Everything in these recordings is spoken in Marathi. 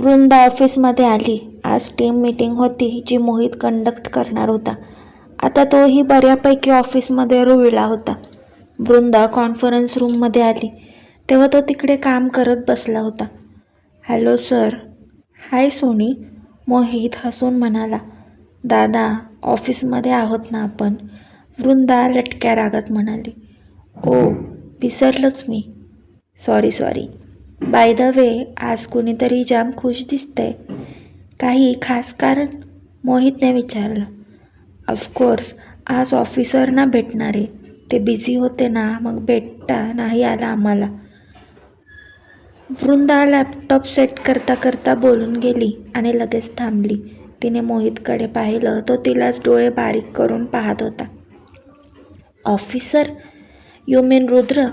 वृंदा ऑफिसमध्ये आली. आज टीम मीटिंग होती जी मोहित कंडक्ट करणार होता. आता तोही बऱ्यापैकी ऑफिसमध्ये रुळला होता. वृंदा कॉन्फरन्स रूममध्ये आली. तेव्हा तो तिकडे काम करत बसला होता. Hello sir. Hi Soni. Mohit हसून म्हणाला. दादा ऑफिसमध्ये आहोत ना आपण? वृंदा लटक्या रागात म्हणाली. ओ विसरलोच मी. Sorry sorry by the way आज कुणीतरी जाम खुश दिसतंय. काही खास कारण? मोहितने विचारलं. ऑफकोर्स आज ऑफिसरना भेटणारे. ते बिझी होते ना मग भेटता नाही आला आम्हाला. वृंदा लॅपटॉप सेट करता करता बोलून गेली आणि लगेच थांबली. तिने मोहितकडे पाहिलं तो तिलाच डोळे बारीक करून पाहत होता. ऑफिसर यू मीन रुद्र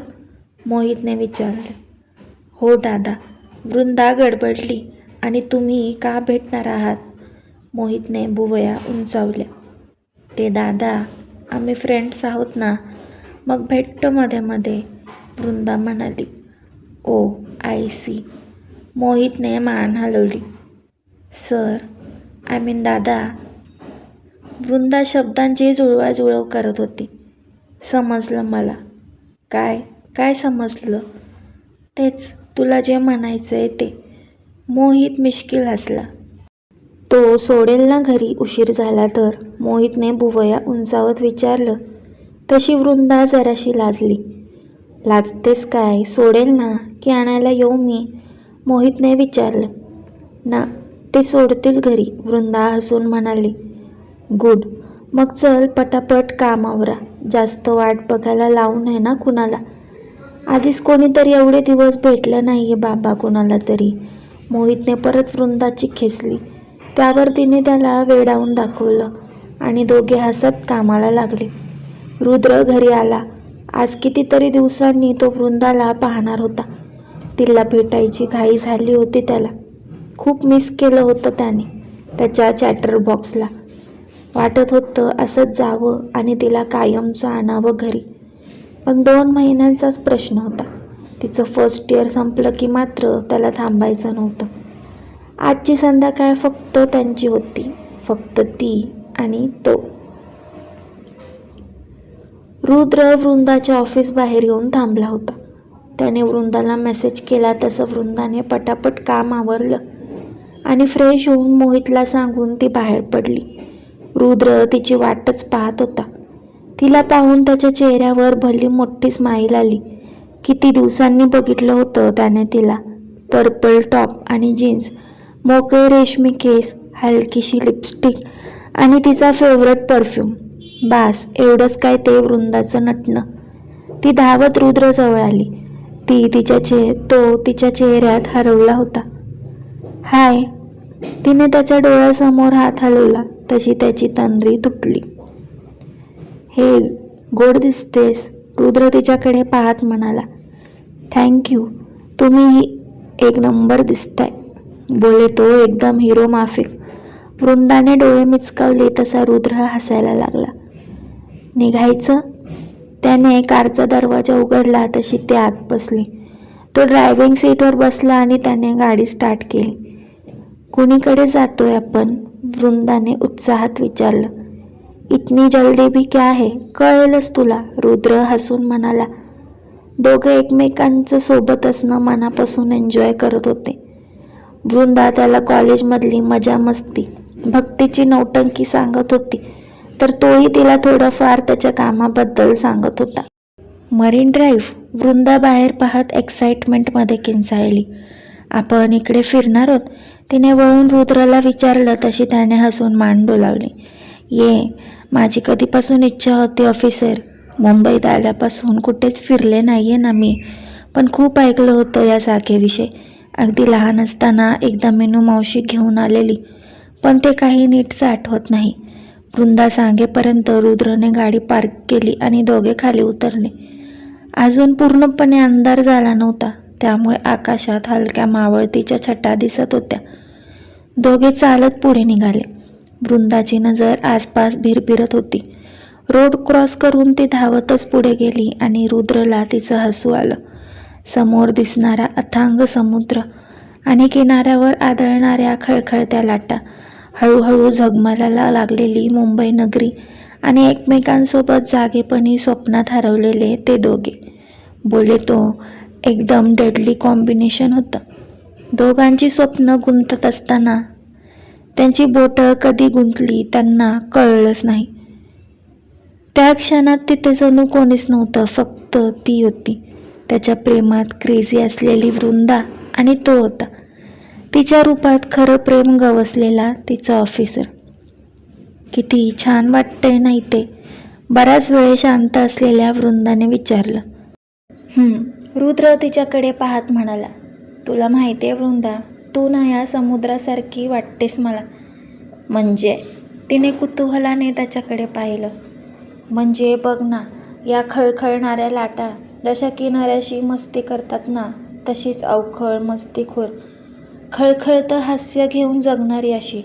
मोहितने विचारले. हो दादा वृंदा गडबडली आणि तुम्ही का भेटणार आहात? मोहितने बुवया उंचावल्या. ते दादा आम्ही फ्रेंड्स आहोत ना? मग भेटतो मध्ये मध्ये वृंदा म्हणाली. Oh I see. मोहितने मान हलवली. सर आय मीन दादा. वृंदा शब्दांची जुळवाजुळव करत होती. समजलं मला. काय काय समजलं? तेच तुला जे म्हणायचं आहे ते. मोहित मिश्किल हसला. तो सोडेल ना घरी उशीर झाला तर. मोहितने भुवया उंचावत विचारलं. तशी वृंदा जराशी लाजली. लाजतेस काय? सोडेल ना की आणायला येऊ मी? मोहितने विचारलं. ना ते सोडतील घरी वृंदा हसून म्हणाली. गुड. मग चल पटापट कामावरा जास्त वाट बघायला लावू नये ना कुणाला? आधीच कोणीतरी एवढे दिवस भेटलं नाही आहे बाबा कोणाला तरी. मोहितने परत वृंदाची खेचली. त्यावर तिने त्याला वेडावून दाखवलं आणि दोघे हसत कामाला लागले. रुद्र घरी आला. आज कितीतरी दिवसांनी तो वृंदाला पाहणार होता. तिला भेटायची घाई झाली होती त्याला. खूप मिस केलं होतं त्याने त्याच्या चॅटर बॉक्सला वाटत होतं असंच जावं आणि तिला कायमचं आणावं घरी. पण दोन महिन्यांचाच प्रश्न होता. तिचं फर्स्ट इयर संपलं की मात्र त्याला थांबायचं नव्हतं. आजची संध्याकाळ फक्त त्यांची होती. फक्त ती आणि तो. रुद्र वृंदाच्या ऑफिस बाहेर येऊन थांबला होता. त्याने वृंदाला मेसेज केला तसं वृंदाने पटापट काम आवरलं आणि फ्रेश होऊन मोहितला सांगून ती बाहेर पडली. रुद्र तिची वाटच पाहत होता. तिला पाहून त्याच्या चेहऱ्यावर भली मोठी स्माईल आली. किती दिवसांनी बघितलं होतं त्याने तिला. पर्पल टॉप आणि जीन्स मोकळे रेशमी केस हलकीशी लिपस्टिक आणि तिचा फेवरेट परफ्यूम बास एवढंच काय ते वृंदाचं नटणं. ती धावत रुद्रजवळ आली. ती तिच्या चे तो तिच्या चेहऱ्यात हरवला होता. हाय तिने त्याच्या डोळ्यासमोर हात हलवला. तशी त्याची तंद्री तुटली. हे गोड दिसतेस. रुद्र तिच्याकडे पाहत म्हणाला थँक्यू तुम्ही एक नंबर दिसताय. बोले तो एकदम हिरो माफिक. वृंदाने डोळे मिचकावले तसा रुद्र हसायला लागला. निघायचं? त्याने कारचा दरवाजा उघडला तशी ते आत बसली. तो ड्रायव्हिंग सीटवर बसला आणि त्याने गाडी स्टार्ट केली. कुणीकडे जातोय आपण? वृंदाने उत्साहात विचारलं. इतनी जल्दी भी क्या आहे कळेलच तुला रुद्र हसून म्हणाला. दोघं एकमेकांचं सोबत असणं मनापासून एन्जॉय करत होते. वृंदा त्याला कॉलेजमधली मजा मस्ती भक्तीची नौटंकी सांगत होती तर तोही तिला थोडंफार त्याच्या कामाबद्दल सांगत होता. मरीन ड्राईव्ह वृंदा बाहेर पाहत एक्साइटमेंटमध्ये किंचाळली. आपण इकडे फिरणार आहोत? तिने वळून रुद्रला विचारलं तशी त्याने हसून मान डोलावली. ये. माझी कधीपासून इच्छा होती ऑफिसर मुंबईत आल्यापासून कुठेच फिरले नाही आहे ना मी. पण खूप ऐकलं होतं या जागेविषयी अगदी लहान असताना एकदा मेनू मावशी घेऊन आलेली. पण ते काही नीटचं आठवत नाही. वृंदा सांगेपर्यंत रुद्रने गाडी पार्क केली आणि दोघे खाली उतरले. अजून पूर्णपणे अंधार झाला नव्हता. त्यामुळे आकाशात हलक्या मावळतीच्या छटा दिसत होत्या. दोघे चालत पुढे निघाले. वृंदाची नजर आसपास भिरभिरत होती. रोड क्रॉस करून ती धावतच पुढे गेली आणि रुद्रला तिचं हसू आलं. समोर दिसणारा अथांग समुद्र आणि किनाऱ्यावर आदळणाऱ्या खळखळत्या लाटा. हळूहळू झगमगायला लागलेली मुंबई नगरी आणि एकमेकांसोबत जागेपणी स्वप्नात हरवलेले ते दोघे. बोले तो एकदम डेडली कॉम्बिनेशन होतं. दोघांची स्वप्न गुंतत असताना त्यांची बोटं कधी गुंतली त्यांना कळलंच नाही. त्या क्षणात तिथे जणू कोणीच नव्हतं फक्त ती होती. त्याच्या प्रेमात क्रेझी असलेली वृंदा आणि तो होता. तिच्या रूपात खरं प्रेम गवसलेला तिचा ऑफिसर किती छान वाटतंय नाही ते बराच वेळ शांत असलेल्या वृंदाने विचारलं. रुद्र तिच्याकडे पाहत म्हणाला. तुला माहिती आहे वृंदा तू ना या समुद्रासारखी वाटतेस मला. म्हणजे? तिने कुतूहलाने त्याच्याकडे पाहिलं. म्हणजे बघ ना या खळखळणाऱ्या लाटा जशा किनाऱ्याशी मस्ती करतात ना तशीच अवखळ मस्तीखोर. खळखळतं हास्य घेऊन जगणारी अशी.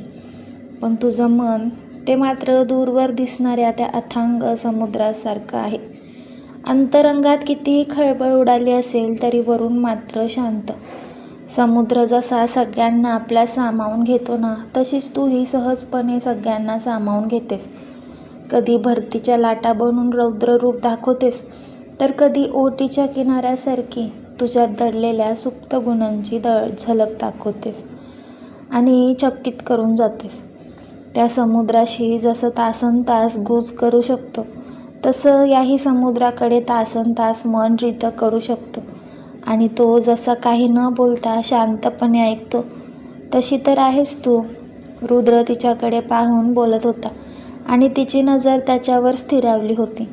पण तुझं मन ते मात्र दूरवर दिसणाऱ्या त्या अथांग समुद्रासारखं आहे. अंतरंगात कितीही खळबळ उडाली असेल तरी वरून मात्र शांत. समुद्र जसा सगळ्यांना आपल्या सामावून घेतो ना तशीच तूही सहजपणे सगळ्यांना सामावून घेतेस. कधी भरतीच्या लाटा बनून रौद्र रूप दाखवतेस तर कधी ओटीच्या किनाऱ्यासारखी तुझ्यात दडलेल्या सुप्त गुणांची दळ झलक दाखवतेस आणि चकित करून जातेस. त्या समुद्राशी जसं तासन तास गुज करू शकतो तसं याही समुद्राकडे तासन तास मन रित करू शकतो. आणि तो जसा काही न बोलता शांतपणे ऐकतो तशी तर आहेस तू रुद्र तिच्याकडे पाहून बोलत होता आणि तिची नजर त्याच्यावर स्थिरावली होती.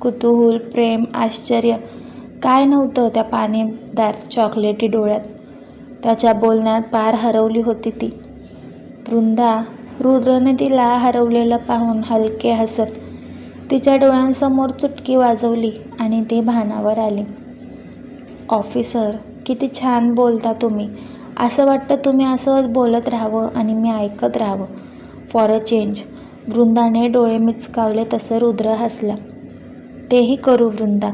कुतूहल प्रेम आश्चर्य काय नव्हतं त्या पाणीदार चॉकलेटी डोळ्यात. त्याच्या बोलण्यात पार हरवली होती ती. वृंदा रुद्रने तिला हरवलेलं पाहून हलके हसत तिच्या डोळ्यांसमोर चुटकी वाजवली आणि ती भानावर आली. ऑफिसर किती छान बोलता तुम्ही. असं वाटतं तुम्ही असंच बोलत राहावं आणि मी ऐकत राहावं. फॉर अ चेंज वृंदाने डोळे मिचकावले तसं रुद्र हसला. तेही करू वृंदा.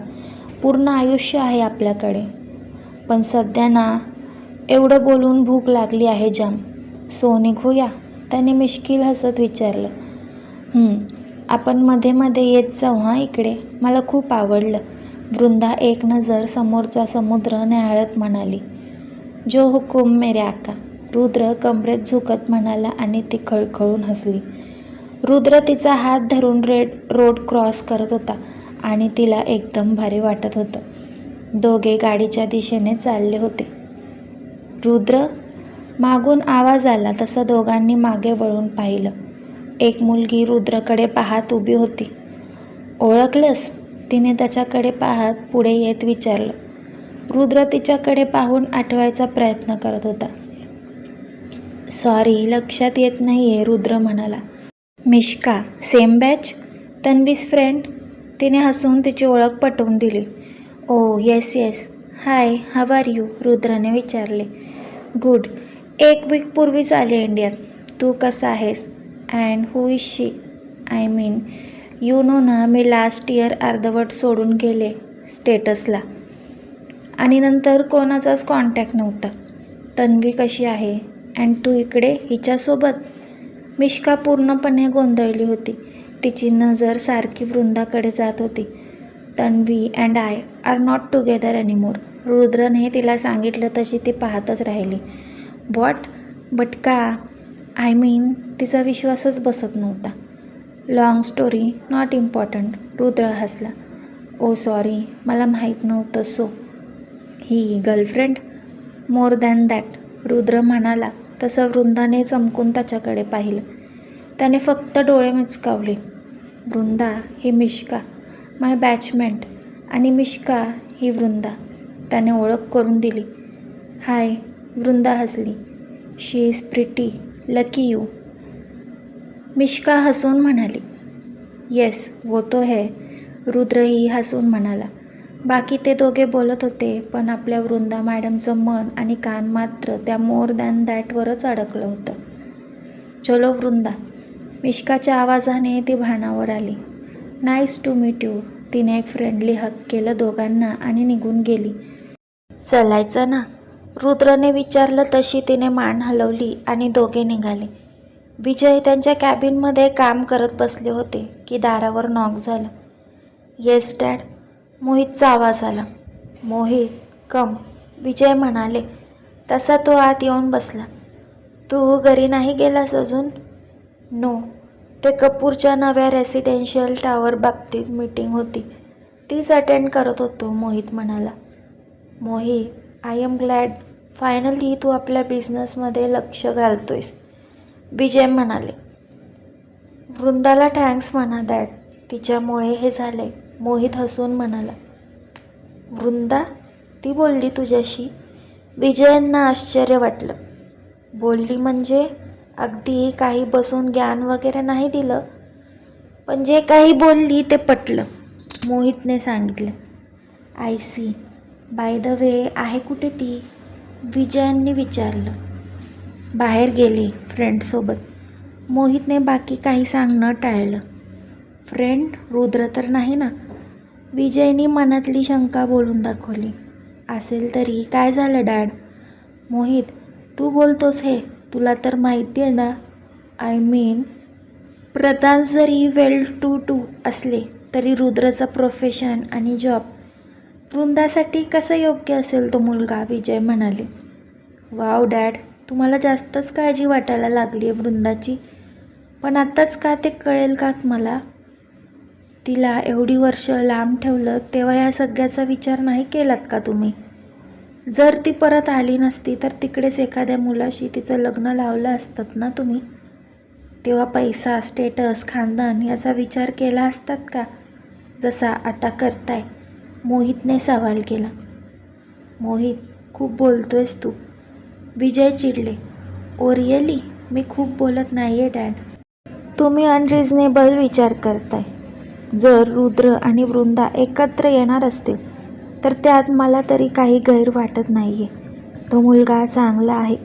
पूर्ण आयुष्य आहे आपल्याकडे. पण सध्या ना एवढं बोलून भूक लागली आहे जाम. सो निघूया त्याने मिश्किल हसत विचारलं. आपण मध्ये मध्ये येत जाऊ हां इकडे. मला खूप आवडलं. वृंदा एक नजर समोरचा समुद्र न्याहाळत म्हणाली जो हुकुम मेरे आका. रुद्र कमरेत झुकत म्हणाला आणि ती खळखळून हसली. रुद्र तिचा हात धरून रेड रोड क्रॉस करत होता आणि तिला एकदम भारी वाटत होतं. दोघे गाडीच्या दिशेने चालले होते. रुद्र मागून आवाज आला तसं दोघांनी मागे वळून पाहिलं. एक मुलगी रुद्रकडे पाहत उभी होती. ओळखलंस? तिने त्याच्याकडे पाहत पुढे येत विचारलं. रुद्र तिच्याकडे पाहून आठवायचा प्रयत्न करत होता. सॉरी लक्षात येत नाही आहे रुद्र म्हणाला. मिश्का सेम बॅच तन्वीस फ्रेंड तिने हसून तिची ओळख पटवून दिली. ओ येस येस हाय हव आर यू रुद्राने विचारले. गुड एक वीकपूर्वीच आले इंडियात. तू कसा आहेस? And who is she I mean you know ना मी लास्ट इयर अर्धवट सोडून गेले स्टेटसला आणि नंतर कोणाचाच कॉन्टॅक्ट नव्हता. तन्वी कशी आहे? अँड तू इकडे हिच्यासोबत? मिश्का पूर्णपणे गोंधळली होती. तिची नजर सारखी वृंदाकडे जात होती. Tanvi and I are not together anymore रुद्रने तिला सांगितलं तशी ती पाहतच राहिली. वॉट बट का आय मीन तिचा विश्वासच बसत नव्हता. Long story not important Rudra हसला ओ सॉरी मला माहीत नव्हतं so he girlfriend more than that Rudra म्हणाला तसं वृंदाने चमकून त्याच्याकडे पाहिलं त्याने फक्त डोळे मिचकावले वृंदा ही मिश्का माय बॅचमेंट आणि मिश्का ही वृंदा त्याने ओळख करून दिली हाय वृंदा हसली she is pretty lucky you Mishka हसून म्हणाली येस वो तो है रुद्रही हसून म्हणाला. बाकी ते दोघे बोलत होते पण आपल्या वृंदा मॅडमचं मन आणि कान मात्र त्या मोर दॅन दॅटवरच अडकलं होतं. चलो वृंदा मिश्काच्या आवाजाने ती भानावर आली. नाईस टू मीट यू तिने एक फ्रेंडली हक केलं दोघांना आणि निघून गेली. चलायचं ना रुद्रने विचारलं तशी तिने मान हलवली आणि दोघे निघाले. विजय त्यांच्या कॅबिनमध्ये काम करत बसले होते की दारावर नॉक झालं. येस डॅड मोहितचा आवाज आला. मोहित कम विजय म्हणाले. तसा तो आत येऊन बसला. तू घरी नाही गेलास अजून? नो ते कपूरच्या नव्या रेसिडेन्शियल टावर बाबतीत मीटिंग होती. तीच अटेंड करत होतो मोहित म्हणाला. Mohit I am glad finally तू आपल्या बिझनेसमध्ये लक्ष घालतोयस. विजय म्हणाले. वृंदाला थँक्स म्हणा डॅड तिच्यामुळे हे झाले मोहित हसून म्हणाला. वृंदा ती बोलली तुझ्याशी? विजयांना आश्चर्य वाटलं. बोलली म्हणजे अगदी काही बसून ज्ञान वगैरे नाही दिलं पण जे काही बोलली ते पटलं मोहितने सांगितलं. I see by the way आहे कुठे ती? विजयांनी विचारलं. बाहेर गेली फ्रेंडसोबत मोहितने बाकी काही सांगणं टाळलं. फ्रेंड रुद्र तर नाही ना? विजयनी मनातली शंका बोलून दाखवली. असेल तरी काय झालं डॅड? मोहित तू बोलतोस हे. तुला तर माहिती आहे ना? आय मीन प्रधान जरी वेल टू टू असले तरी रुद्रचं प्रोफेशन आणि जॉब वृंदासाठी कसं योग्य असेल तो मुलगा? विजय म्हणाले. Wow dad. तुम्हाला जास्तच काळजी वाटायला लागली आहे वृंदाची. पण आत्ताच का ते कळेल का तुम्हाला? तिला एवढी वर्ष लांब ठेवलं तेव्हा या सगळ्याचा विचार नाही केलात का तुम्ही? जर ती परत आली नसती तर तिकडेच एखाद्या मुलाशी तिचं लग्न लावलं असतात ना तुम्ही? तेव्हा पैसा स्टेटस खानदान याचा विचार केला असतात का? जसा आता करताय. मोहितने सवाल केला. मोहित खूप बोलतोयस तू. विजय चिडले. Oh really? मी खूप बोलत नाही आहे डॅड. तुम्ही अनरिझनेबल विचार करताय. जर रुद्र आणि वृंदा एकत्र येणार असतील तर त्यात मला तरी काही गैर वाटत नाही आहे तो मुलगा चांगला आहे.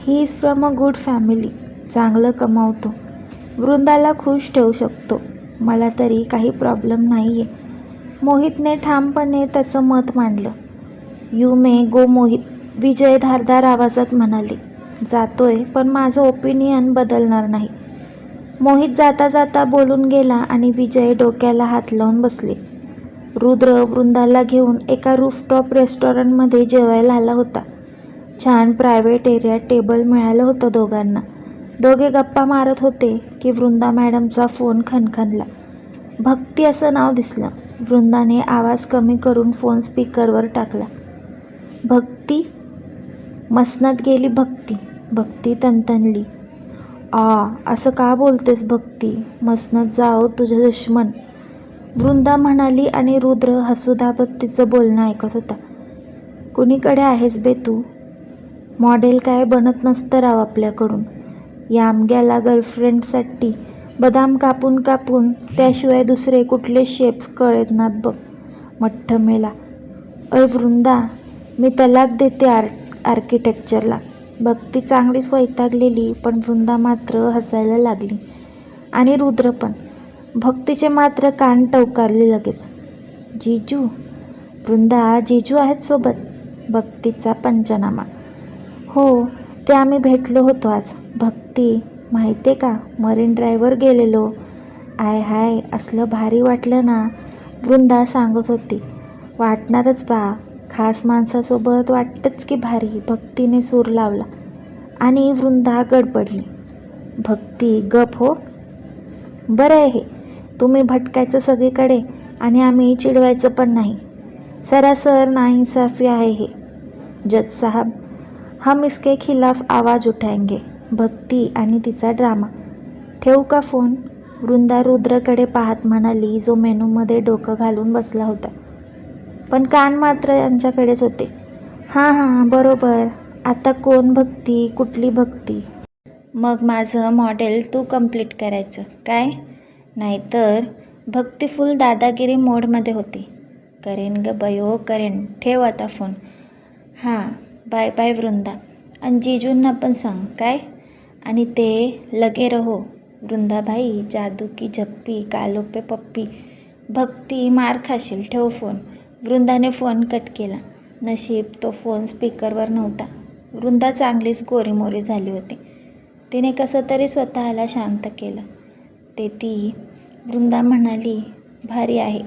He is from a good family चांगलं कमावतो. वृंदाला खुश ठेवू शकतो. मला तरी काही प्रॉब्लेम नाही आहे मोहितने ठामपणे त्याचं मत मांडलं. यू मे गो मोहित. विजय धारदार आवाजात म्हणाले जातोय पण माझं ओपिनियन बदलणार नाही. मोहित जाता जाता बोलून गेला आणि विजय डोक्याला हात लावून बसले. रुद्र वृंदाला घेऊन एका रूफटॉप रेस्टॉरंटमध्ये जेवायला आला होता. छान प्रायव्हेट एरियात टेबल मिळालं होतं दोघांना. दोघे गप्पा मारत होते की वृंदा मॅडमचा फोन खणखणला. भक्ती असं नाव दिसलं. वृंदाने आवाज कमी करून फोन स्पीकरवर टाकला. भक्ती? मसनात गेली भक्ती भक्ती तनतनली. आ असं का बोलतेस भक्ती? मसनात जाओ तुझं दुश्मन. वृंदा म्हणाली आणि रुद्र हसूदाबत तिचं बोलणं ऐकत होता. कुणीकडे आहेस बे तू? मॉडेल काय बनत नसतं राव आपल्याकडून. या आमग्याला गर्लफ्रेंडसाठी बदाम कापून कापून त्याशिवाय दुसरे कुठले शेप्स कळत नात बघ. मठ्ठ मेला अय वृंदा मी तलाक देते आर्ट आर्किटेक्चरला. भक्ती चांगलीच वैतागलेली पण वृंदा मात्र हसायला लागली. आणि रुद्र पण. भक्तीचे मात्र कान टवकारले लगेच. जिजू? वृंदा जिजू आहेत सोबत? भक्तीचा पंचनामा. हो ते आम्ही भेटलो होतो आज. भक्ती माहिती आहे का? मरीन ड्राईव्हवर गेलेलो. आय हाय असलं भारी वाटलं ना? वृंदा सांगत होती. वाटणारच बा. खास माणसासोबत वाटतंच की भारी भक्तीने सूर लावला आणि वृंदा गडबडली. भक्ती गप हो. बरं आहे हे. तुम्ही भटकायचं सगळीकडे आणि आम्ही चिडवायचं पण नाही. सरासर नाइंसाफी आहे हे. जज साहब हम इसके खिलाफ आवाज उठाएंगे भक्ती आणि तिचा ड्रामा. ठेवू का फोन? वृंदा रुद्रकडे पाहत म्हणाली जो मेनूमध्ये डोकं घालून बसला होता. पण कान मात्र यांच्याकडेच होते. हां हां बरोबर. आता कोण भक्ती कुठली भक्ती? मग माझं मॉडेल तू कंप्लीट करायचं. काय? नाहीतर भक्तीफुल दादागिरी मोडमध्ये होती. करेन ग बयो करेन. ठेव आता फोन. हां बाय बाय वृंदा. आणि जिजूंना पण सांग. काय? आणि ते लगे रहो. वृंदाबाई जादू की झप्पी कालोपे पप्पी. भक्ती मार खाशील. ठेव फोन. वृंदाने फोन कट केला. नशीब तो फोन स्पीकरवर नव्हता. वृंदा चांगलीच गोरीमोरी झाली होती. तिने कसं तरी स्वतःला शांत केलं. ते ती वृंदा म्हणाली भारी आहे.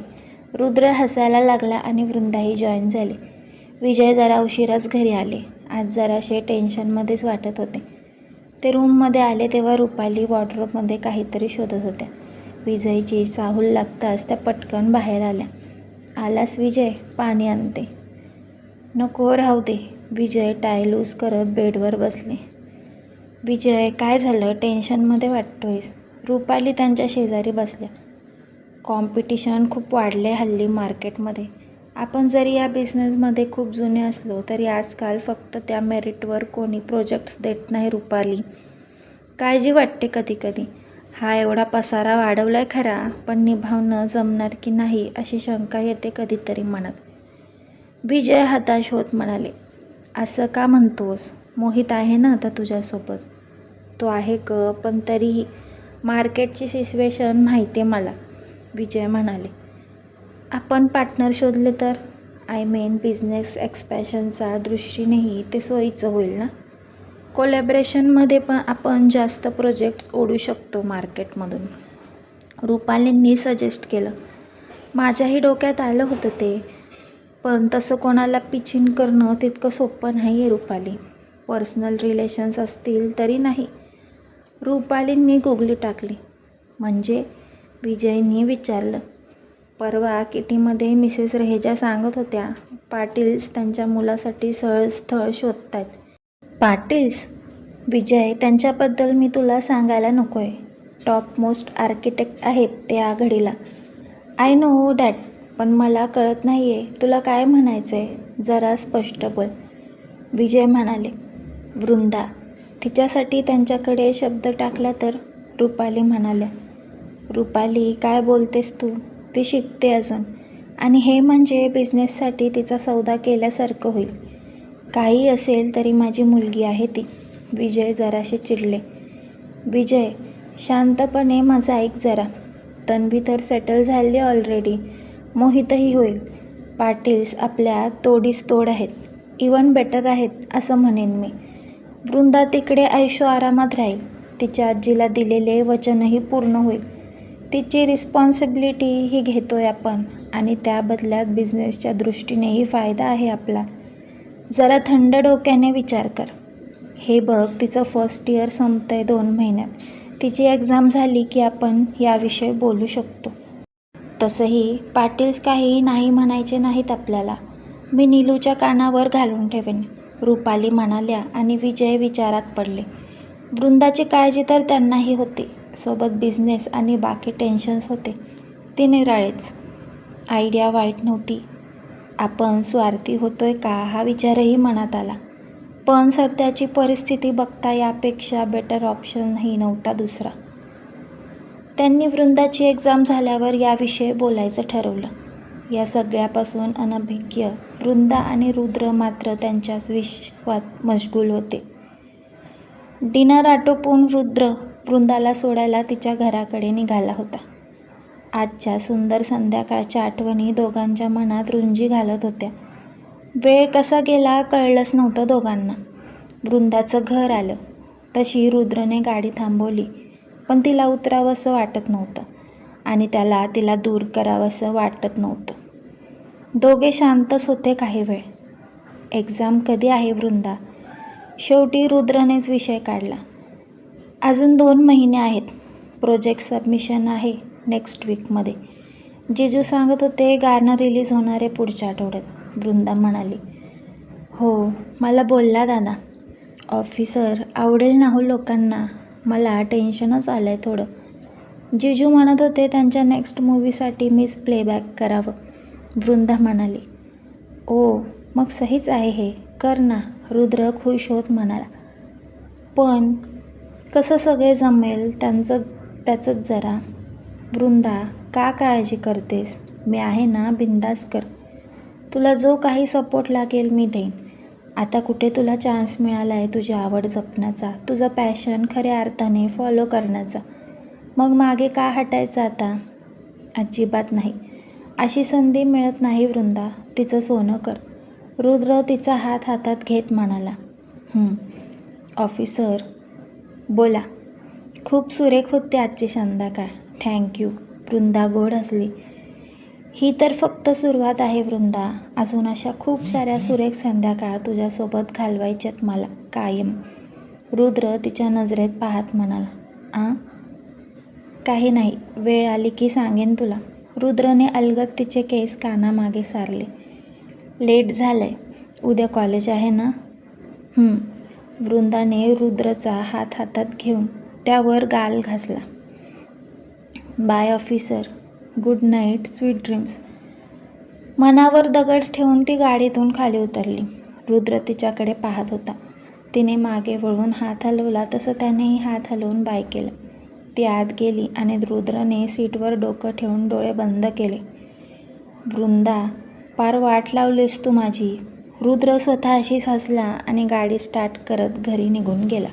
रुद्र हसायला लागला आणि वृंदाही जॉईन झाली. विजय जरा उशिराच घरी आले. आज जराशे टेन्शनमध्येच वाटत होते. ते रूममध्ये आले तेव्हा रुपाली वॉर्डरोबमध्ये काहीतरी शोधत होत्या. विजयची चाहूल लागताच त्या पटकन बाहेर आल्या. आलास विजय पाणी आणते. नको राहू दे विजय टाय लूज करत बेडवर बसले. विजय काय झालं? टेन्शनमध्ये वाटतोयस? रुपाली त्यांच्या शेजारी बसल्या. कॉम्पिटिशन खूप वाढले हल्ली मार्केटमध्ये आपण जरी या बिझनेसमध्ये खूप जुने असलो तरी आजकाल फक्त त्या मेरिटवर कोणी प्रोजेक्ट्स देत नाही रुपाली. काळजी वाटते कधी कधी हा एवढा पसारा वाढवला आहे खरा पण निभावणं जमणार की नाही अशी शंका येते कधीतरी मनात. विजय हताश होत म्हणाले असं का म्हणतोस? मोहित आहे ना आता तुझ्यासोबत? तो आहे क पण तरीही मार्केटची सिच्युएशन माहिती आहे मला विजय म्हणाले. आपण पार्टनर शोधले तर? आय मेन बिझनेस एक्सपॅन्शनचा दृष्टीनेही ते सोयीचं होईल ना? कोलॅबरेशनमध्ये पण आपण जास्त प्रोजेक्ट्स ओढू शकतो मार्केटमधून रुपालींनी सजेस्ट केलं. माझ्याही डोक्यात आलं होतं ते. पण तसं कोणाला पिचिंग करणं तितकं सोपं नाही आहे रुपाली. पर्सनल रिलेशन्स असतील तरी नाही. रुपालींनी गुगली टाकली. म्हणजे विजयनी विचारलं. परवा किटीमध्ये मिसेस रहेजा सांगत होत्या पाटील्स त्यांच्या मुलासाठी सहज स्थळ शोधत आहेत पाटील्स विजय त्यांच्याबद्दल मी तुला सांगायला नको आहे टॉप मोस्ट आर्किटेक्ट आहेत ते आघाडीला आय नो डॅट पण मला कळत नाही आहे तुला काय म्हणायचं आहे जरा स्पष्ट बोल. विजय म्हणाले वृंदा तिच्यासाठी त्यांच्याकडे शब्द टाकला तर? रुपाली म्हणाल्या रुपाली काय बोलतेस तू? ती शिकते अजून. आणि हे म्हणजे बिझनेससाठी तिचा सौदा केल्यासारखं होईल. काही असेल तरी माझी मुलगी आहे ती. विजय जराशे चिडले. विजय शांतपणे माझं ऐक जरा. तन्वी तर सेटल झाली ऑलरेडी मोहितही होईल. पाटील्स आपल्या तोडीस तोड आहेत. इवन बेटर आहेत असं म्हणेन मी. वृंदा तिकडे ऐशो आरामात राहील. तिच्या आजीला दिलेले वचनही पूर्ण होईल. तिची रिस्पॉन्सिबिलिटी ही घेतोय आपण. आणि त्या बदल्यात बिझनेसच्या दृष्टीनेही फायदा आहे आपला. जरा थंड डोक्याने विचार कर. हे बघ तिचं फर्स्ट इयर संपतंय दोन महिन्यात. तिची एक्झाम झाली की आपण याविषयी बोलू शकतो. तसंही पाटील्स काहीही नाही म्हणायचे नाहीत आपल्याला. मी नीलूच्या कानावर घालून ठेवेन. रुपाली म्हणाल्या आणि विजय विचारात पडले. वृंदाची काळजी तर त्यांनाही होती. सोबत बिझनेस आणि बाकी टेन्शन्स होते. ते निराळेच. आयडिया वाईट नव्हती. आपण स्वार्थी होतोय का हा विचारही मनात आला. पण सध्याची परिस्थिती बघता यापेक्षा बेटर ऑप्शनही नव्हता दुसरा. त्यांनी वृंदाची एक्झाम झाल्यावर याविषयी बोलायचं ठरवलं. या सगळ्यापासून अनभिज्ञ वृंदा आणि रुद्र मात्र त्यांच्याच विश्वात मशगूल होते. डिनर आटोपून रुद्र वृंदाला सोडायला तिच्या घराकडे निघाला होता. आजच्या सुंदर संध्याकाळच्या आठवणी दोघांच्या मनात रुंजी घालत होत्या. वेळ कसा गेला कळलंच नव्हतं दोघांना. वृंदाचं घर आलं. तशी रुद्रने गाडी थांबवली पण तिला उतरावंसं वाटत नव्हतं आणि त्याला तिला दूर करावंसं वाटत नव्हतं. दोघे शांतच होते काही वेळ. एक्झाम कधी आहे वृंदा? शेवटी रुद्रनेच विषय काढला. अजून दोन महिने आहेत. प्रोजेक्ट सबमिशन आहे. नेक्स्ट वीकमध्ये जिजू सांगत होते गाणं रिलीज होणार आहे पुढच्या आठवड्यात वृंदा म्हणाली. हो मला बोलला दादा. ऑफिसर आवडेल ना हो लोकांना? मला टेन्शनच आलं आहे थोडं. जिजू म्हणत होते त्यांच्या नेक्स्ट मूवीसाठी मीच प्लेबॅक करावं. वृंदा म्हणाली. ओ मग सहीच आहे हे. कर ना रुद्र खुश होत म्हणाला. पण कसं सगळे जमेल त्यांचं त्याचंच जरा. वृंदा का काळजी करतेस? मी आहे ना बिंदास कर तुला जो काही सपोर्ट लागेल मी देईन. आता कुठे तुला चान्स मिळाला आहे तुझी आवड जपण्याचा? तुझं पॅशन खऱ्या अर्थाने फॉलो करण्याचा. मग मागे का हटायचं आता? अजिबात नाही. अशी संधी मिळत नाही वृंदा. तिचं सोनं कर. रुद्र तिचा हात हातात घेत म्हणाला. ऑफिसर बोला. खूप सुरेख होते आजची संध्याकाळ. थँक्यू वृंदा गोड हसली ही तर फक्त सुरुवात आहे वृंदा. अजून अशा खूप साऱ्या सुरेख संध्याकाळ तुझ्यासोबत घालवायच्यात मला कायम. रुद्र तिच्या नजरेत पाहत म्हणाला आ? काही नाही. वेळ आली की सांगेन तुला. रुद्रने अलगद तिचे केस कानामागे सारले. लेट झालंय. उद्या कॉलेज आहे ना? वृंदाने रुद्रचा हात हातात घेऊन त्यावर गाल घासला. Bye officer. Good night sweet dreams. मनावर दगड ठेवून ती गाडीतून खाली उतरली. रुद्र तिच्याकडे पाहत होता. तिने मागे वळून हात हलवला तसं त्यानेही हात हलवून बाय केलं. ती आत गेली आणि रुद्रने सीटवर डोकं ठेवून डोळे बंद केले. वृंदा पार वाट लावलीस तू माझी. रुद्र स्वतःशीच हसला आणि गाडी स्टार्ट करत घरी निघून गेला.